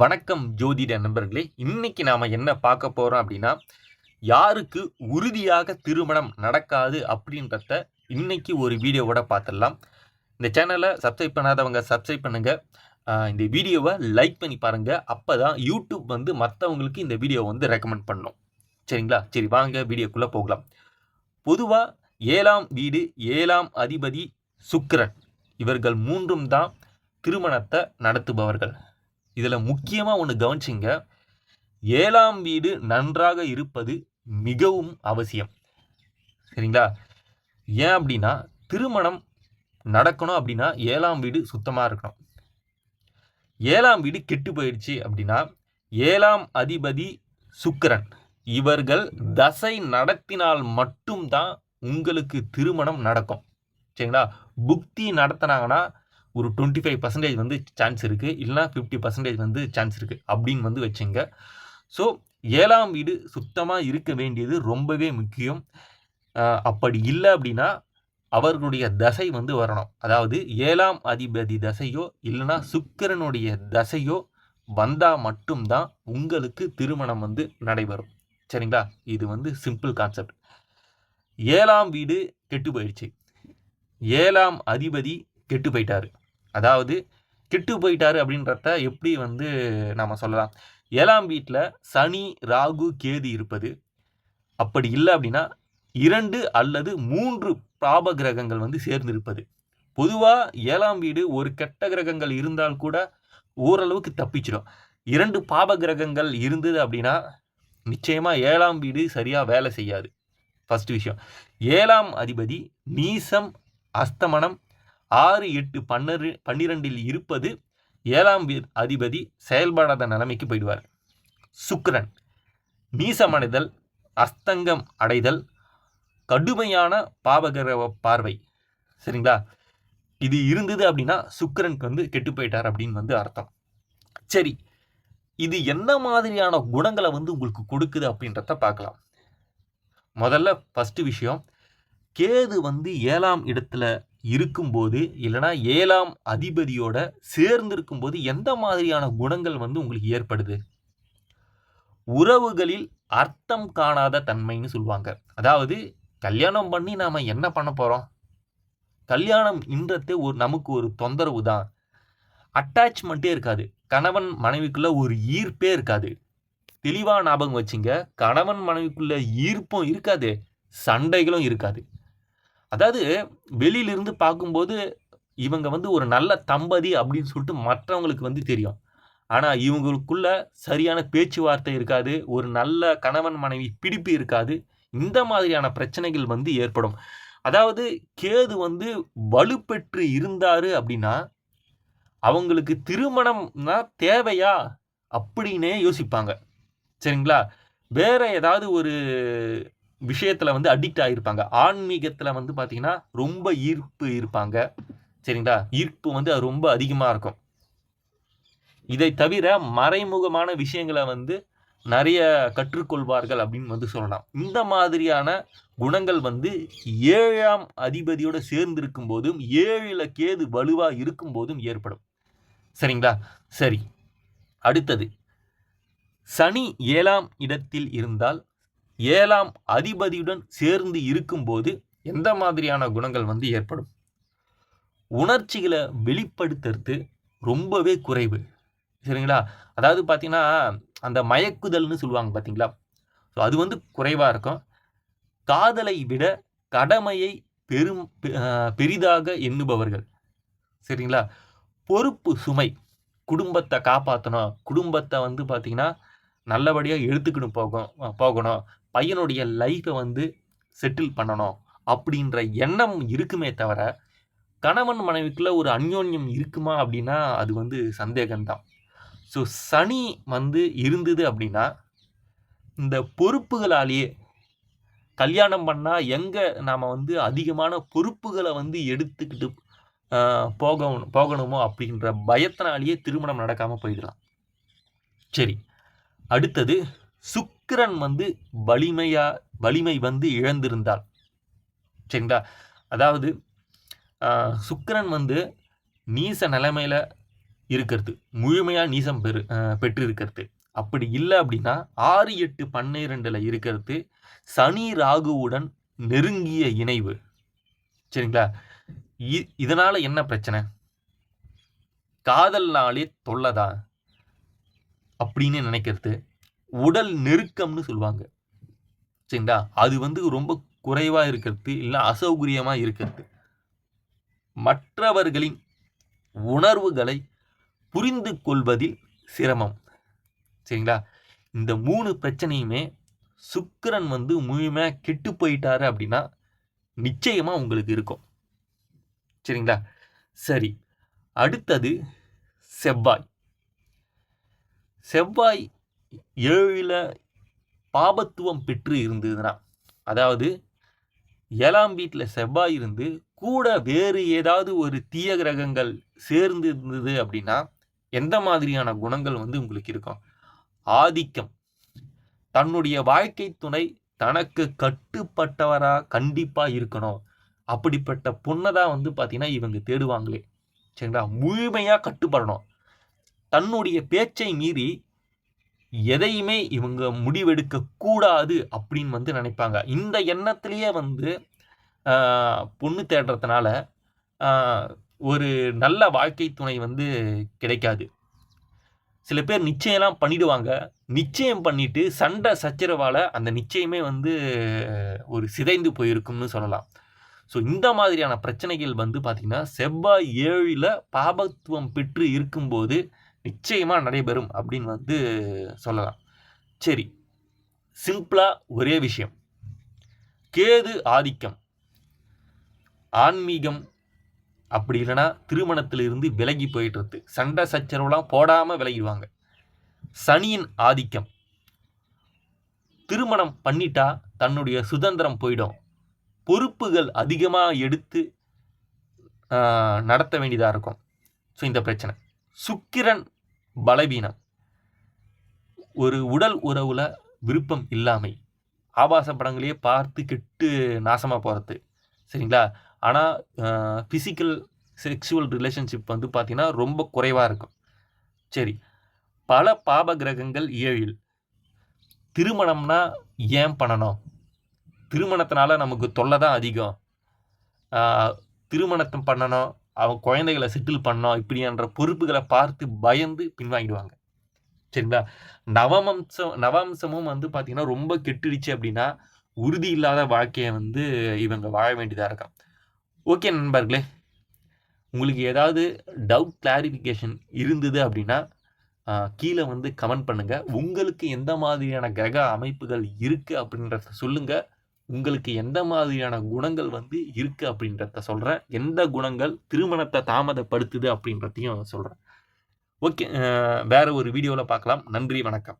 வணக்கம் ஜோதிட நண்பர்களே. இன்னைக்கு நாம என்ன பார்க்க போறோம் அப்படின்னா யாருக்கு உறுதியாக திருமணம் நடக்காது அப்படின்றத இன்னைக்கு ஒரு வீடியோவோட பார்த்துடலாம். இந்த சேனலை சப்ஸ்கிரைப் பண்ணாதவங்க சப்ஸ்கிரைப் பண்ணுங்க. இந்த வீடியோவை லைக் பண்ணி பாருங்க. அப்பதான் யூடியூப் வந்து மற்றவங்களுக்கு இந்த வீடியோ வந்து ரெக்கமெண்ட் பண்ணும். சரிங்களா? சரி வாங்க வீடியோக்குள்ளே போகலாம். பொதுவாக ஏழாம் வீடு ஏழாம் அதிபதி சுக்கரன். இவர்கள் மூன்றும் தான் திருமணத்தை நடத்துபவர்கள். இதில் முக்கியமாக ஒன்று கவனிச்சிங்க. ஏழாம் வீடு நன்றாக இருப்பது மிகவும் அவசியம். சரிங்களா? ஏன் அப்படின்னா திருமணம் நடக்கணும் அப்படின்னா ஏழாம் வீடு சுத்தமாக இருக்கணும். ஏழாம் வீடு கெட்டு போயிடுச்சு அப்படின்னா ஏழாம் அதிபதி சுக்கிரன் இவர்கள் தசை நடத்தினால் மட்டும்தான் உங்களுக்கு திருமணம் நடக்கும். சரிங்களா? புக்தி நடத்தினாங்கன்னா ஒரு டுவெண்ட்டி ஃபைவ் பர்சன்டேஜ் வந்து சான்ஸ் இருக்குது இல்லைனா ஃபிஃப்டி பர்சன்டேஜ் வந்து சான்ஸ் இருக்குது அப்படின்னு வந்து வச்சுங்க. ஸோ ஏழாம் வீடு சுத்தமாக இருக்க வேண்டியது ரொம்பவே முக்கியம். அப்படி இல்லை அப்படின்னா அவர்களுடைய தசை வந்து வரணும். அதாவது ஏழாம் அதிபதி தசையோ இல்லைனா சுக்கிரனுடைய தசையோ வந்தால் மட்டும்தான் உங்களுக்கு திருமணம் வந்து நடைபெறும். சரிங்களா? இது வந்து சிம்பிள் கான்செப்ட் ஏழாம் வீடு கெட்டு போயிடுச்சு. ஏழாம் அதிபதி கெட்டு போயிட்டாரு. அதாவது கெட்டு போயிட்டாரு அப்படின்றத எப்படி வந்து நாம் சொல்லலாம்? ஏழாம் வீட்டில் சனி ராகு கேது இருப்பது. அப்படி இல்லை அப்படின்னா இரண்டு அல்லது மூன்று பாப கிரகங்கள் வந்து சேர்ந்திருப்பது. பொதுவாக ஏழாம் வீடு ஒரு கெட்ட கிரகங்கள் இருந்தால் கூட ஓரளவுக்கு தப்பிச்சிடும். இரண்டு பாப கிரகங்கள் இருந்தது அப்படின்னா நிச்சயமாக ஏழாம் வீடு சரியாக வேலை செய்யாது. ஃபஸ்ட் விஷயம். ஏழாம் அதிபதி நீசம் அஸ்தமனம் ஆறு எட்டு பன்னெண்டு பன்னிரெண்டில் இருப்பது ஏழாம் வீ- அதிபதி செயல்படாத நிலைமைக்கு போயிடுவார். சுக்கரன் நீசமடைதல் அஸ்தங்கம் அடைதல் கடுமையான பாவகிரக பார்வை. சரிங்களா? இது இருந்தது அப்படின்னா சுக்கரனுக்கு வந்து கெட்டு போயிட்டார் அப்படின்னு வந்து அர்த்தம். சரி இது என்ன மாதிரியான குணங்களை வந்து உங்களுக்கு கொடுக்குது அப்படின்றத பார்க்கலாம். முதல்ல ஃபஸ்ட்டு விஷயம் கேது வந்து ஏழாம் இடத்துல இருக்கும்போது இல்லைனா ஏழாம் அதிபதியோட சேர்ந்து போது எந்த மாதிரியான குணங்கள் வந்து உங்களுக்கு ஏற்படுது? உறவுகளில் அர்த்தம் காணாத தன்மைன்னு சொல்லுவாங்க. அதாவது கல்யாணம் பண்ணி நாம் என்ன பண்ண போகிறோம் கல்யாணம் இன்றத்தே ஒரு நமக்கு ஒரு தொந்தரவு தான். அட்டாச்மெண்ட்டே இருக்காது. கணவன் மனைவிக்குள்ளே ஒரு ஈர்ப்பே இருக்காது. தெளிவாக ஞாபகம் வச்சுங்க. கணவன் மனைவிக்குள்ளே ஈர்ப்பும் இருக்காது. சண்டைகளும் இருக்காது. அதாவது வெளியிலிருந்து பார்க்கும்போது இவங்க வந்து ஒரு நல்ல தம்பதி அப்படின்னு சொல்லிட்டு மற்றவங்களுக்கு வந்து தெரியும். ஆனால் இவங்களுக்குள்ள சரியான பேச்சுவார்த்தை இருக்காது ஒரு நல்ல கணவன் மனைவி பிடிப்பு இருக்காது. இந்த மாதிரியான பிரச்சனைகள் வந்து ஏற்படும். அதாவது கேது வந்து வலுப்பெற்று இருந்தாரு அப்படின்னா அவங்களுக்கு திருமணம்னா தேவையா அப்படின்னே யோசிப்பாங்க. சரிங்களா? வேற ஏதாவது ஒரு விஷயத்தில் வந்து அடிக்ட் ஆகியிருப்பாங்க ஆன்மீகத்தில் வந்து பார்த்திங்கன்னா ரொம்ப ஈர்ப்பு இருப்பாங்க. சரிங்களா? ஈர்ப்பு வந்து அது ரொம்ப அதிகமாக இருக்கும். இதை தவிர மறைமுகமான விஷயங்களை வந்து நிறைய கற்றுக்கொள்வார்கள் அப்படின்னு வந்து சொல்லலாம். இந்த மாதிரியான குணங்கள் வந்து ஏழாம் அதிபதியோட சேர்ந்து இருக்கும் போதும் ஏழில் கேது வலுவாக இருக்கும் போதும் ஏற்படும். சரிங்களா? சரி. அடுத்தது. சனி ஏழாம் இடத்தில் இருந்தால் ஏழாம் அதிபதியுடன் சேர்ந்து இருக்கும்போது எந்த மாதிரியான குணங்கள் வந்து ஏற்படும்? உணர்ச்சிகளை வெளிப்படுத்துறது ரொம்பவே குறைவு. சரிங்களா? அதாவது பார்த்தீங்கன்னா அந்த மயக்குதல்னு சொல்லுவாங்க பார்த்தீங்களா ஸோ அது வந்து குறைவாக இருக்கும். காதலை விட கடமையை பெரும் பெ- பெரிதாக எண்ணுபவர்கள். சரிங்களா? பொறுப்பு சுமை. குடும்பத்தை காப்பாற்றணும் குடும்பத்தை வந்து பார்த்திங்கன்னா நல்லபடியாக எடுத்துக்கணும் போகும் போகணும். பையனுடைய லைஃப்பை வந்து செட்டில் பண்ணணும் அப்படின்ற எண்ணம் இருக்குமே தவிர கணவன் மனைவிக்குள்ளே ஒரு அந்யோன்யம் இருக்குமா அப்படின்னா அது வந்து சந்தேகம்தான். ஸோ சனி வந்து இருந்தது அப்படின்னா இந்த பொறுப்புகளாலேயே கல்யாணம் பண்ணால் எங்கே நாம் வந்து அதிகமான பொறுப்புகளை வந்து எடுத்துக்கிட்டு போகணும் போகணுமோ அப்படின்ற பயத்தினாலேயே திருமணம் நடக்காமல் போயிடலாம். சரி அடுத்தது சுக்கிரன் வந்து வலிமையா வலிமை வந்து இழந்திருந்தால் சரிங்களா? அதாவது சுக்கிரன் வந்து நீச நிலைமையில் இருக்கிறது. முழுமையாக நீசம் பெரு பெற்று இருக்கிறது அப்படி இல்லை அப்படின்னா ஆறு எட்டு பன்னிரெண்டில் இருக்கிறது சனி ராகுவுடன் நெருங்கிய இணைவு. சரிங்களா? இ- இதனால் என்ன பிரச்சனை? காதல்னாலே தொல்லைதான். அப்படின்னு நினைக்கிறது. உடல் நெருக்கம்னு சொல்லுவாங்க. சரிங்களா? அது வந்து ரொம்ப குறைவாக இருக்கிறது இல்லை அசௌகரியமாக இருக்கிறது. மற்றவர்களின் உணர்வுகளை புரிந்து கொள்வதில் சிரமம். சரிங்களா? இந்த மூணு பிரச்சனையுமே சுக்கரன் வந்து முழுமையாக கெட்டு போயிட்டாரு அப்படின்னா நிச்சயமாக உங்களுக்கு இருக்கும். சரிங்களா? சரி. அடுத்தது செவ்வாய். செவ்வாய் ஏழில் பாபத்துவம் பெற்று இருந்ததுன்னா அதாவது ஏழாம் வீட்டில் செவ்வாய் இருந்து கூட வேறு ஏதாவது ஒரு தீய கிரகங்கள் சேர்ந்து இருந்தது அப்படின்னா எந்த மாதிரியான குணங்கள் வந்து உங்களுக்கு இருக்கும்? ஆதிக்கம். தன்னுடைய வாழ்க்கை துணை தனக்கு கட்டுப்பட்டவராக கண்டிப்பாக இருக்கணும். அப்படிப்பட்ட பொண்ணை தான் வந்து பார்த்தீங்கன்னா இவங்க தேடுவாங்களே. சரிங்களா? முழுமையாக கட்டுப்படணும். தன்னுடைய பேச்சை மீறி எதையுமே இவங்க முடிவெடுக்க கூடாது அப்படின்னு வந்து நினைப்பாங்க. இந்த எண்ணத்திலேயே வந்து பொண்ணு தேடுறதுனால ஒரு நல்ல வாழ்க்கை துணை வந்து கிடைக்காது. சில பேர் நிச்சயம்லாம் பண்ணிடுவாங்க. நிச்சயம் பண்ணிட்டு சண்டை சச்சரவால் அந்த நிச்சயமே வந்து ஒரு சிதைந்து போயிருக்கும்னு சொல்லலாம். ஸோ இந்த மாதிரியான பிரச்சனைகள் வந்து பார்த்திங்கன்னா செவ்வாய் ஏழில் பாபத்துவம் பெற்று இருக்கும்போது நிச்சயமாக நடைபெறும் அப்படின்னு வந்து சொல்லலாம். சரி சிம்பிளாக ஒரே விஷயம். கேது ஆதிக்கம். ஆன்மீகம் அப்படி இல்லைன்னா திருமணத்திலிருந்து விலகி போயிட்டுருக்கு சண்டை சச்சரவுலாம் போடாமல் விலகிடுவாங்க. சனியின் ஆதிக்கம். திருமணம் பண்ணிட்டா தன்னுடைய சுதந்திரம் போயிடும். பொறுப்புகள் அதிகமாக எடுத்து நடத்த வேண்டியதாக இருக்கும். ஸோ இந்த பிரச்சனை. சுக்கிரன் பலவீனம். ஒரு உடல் உறவுல விருப்பம் இல்லாமை. ஆபாச படங்களையே பார்த்து கெட்டு நாசமாக போகிறது சரிங்களா? ஆனால் ஃபிசிக்கல் செக்ஷுவல் ரிலேஷன்ஷிப் வந்து பார்த்தீங்கன்னா ரொம்ப குறைவாக இருக்கும். சரி. பல பாப கிரகங்கள் ஏழில். திருமணம்னா ஏன் பண்ணணும்? திருமணத்தினால நமக்கு தொல்லை தான் அதிகம். திருமணத்தை பண்ணணும். அவன் குழந்தைகளை செட்டில் பண்ணோம் இப்படின்ற பொறுப்புகளை பார்த்து பயந்து பின்வாங்கிடுவாங்க. சரிங்களா? நவமம்சம் நவம்சமும் வந்து பார்த்தீங்கன்னா ரொம்ப கெட்டுடுச்சு அப்படின்னா உறுதி இல்லாத வாழ்க்கையை வந்து இவங்க வாழ வேண்டியதாக இருக்கும். ஓகே நண்பர்களே உங்களுக்கு ஏதாவது டவுட் கிளாரிஃபிகேஷன் இருந்தது அப்படின்னா கீழே வந்து கமெண்ட் பண்ணுங்கள் உங்களுக்கு எந்த மாதிரியான கிரக அமைப்புகள் இருக்குது அப்படின்றத சொல்லுங்கள் உங்களுக்கு எந்த மாதிரியான குணங்கள் வந்து இருக்கு அப்படின்றத சொல்றேன். எந்த குணங்கள் திருமணத்தை தாமதப்படுத்துது அப்படின்றதையும் சொல்றேன். ஓகே வேற ஒரு வீடியோவில் பார்க்கலாம். நன்றி வணக்கம்.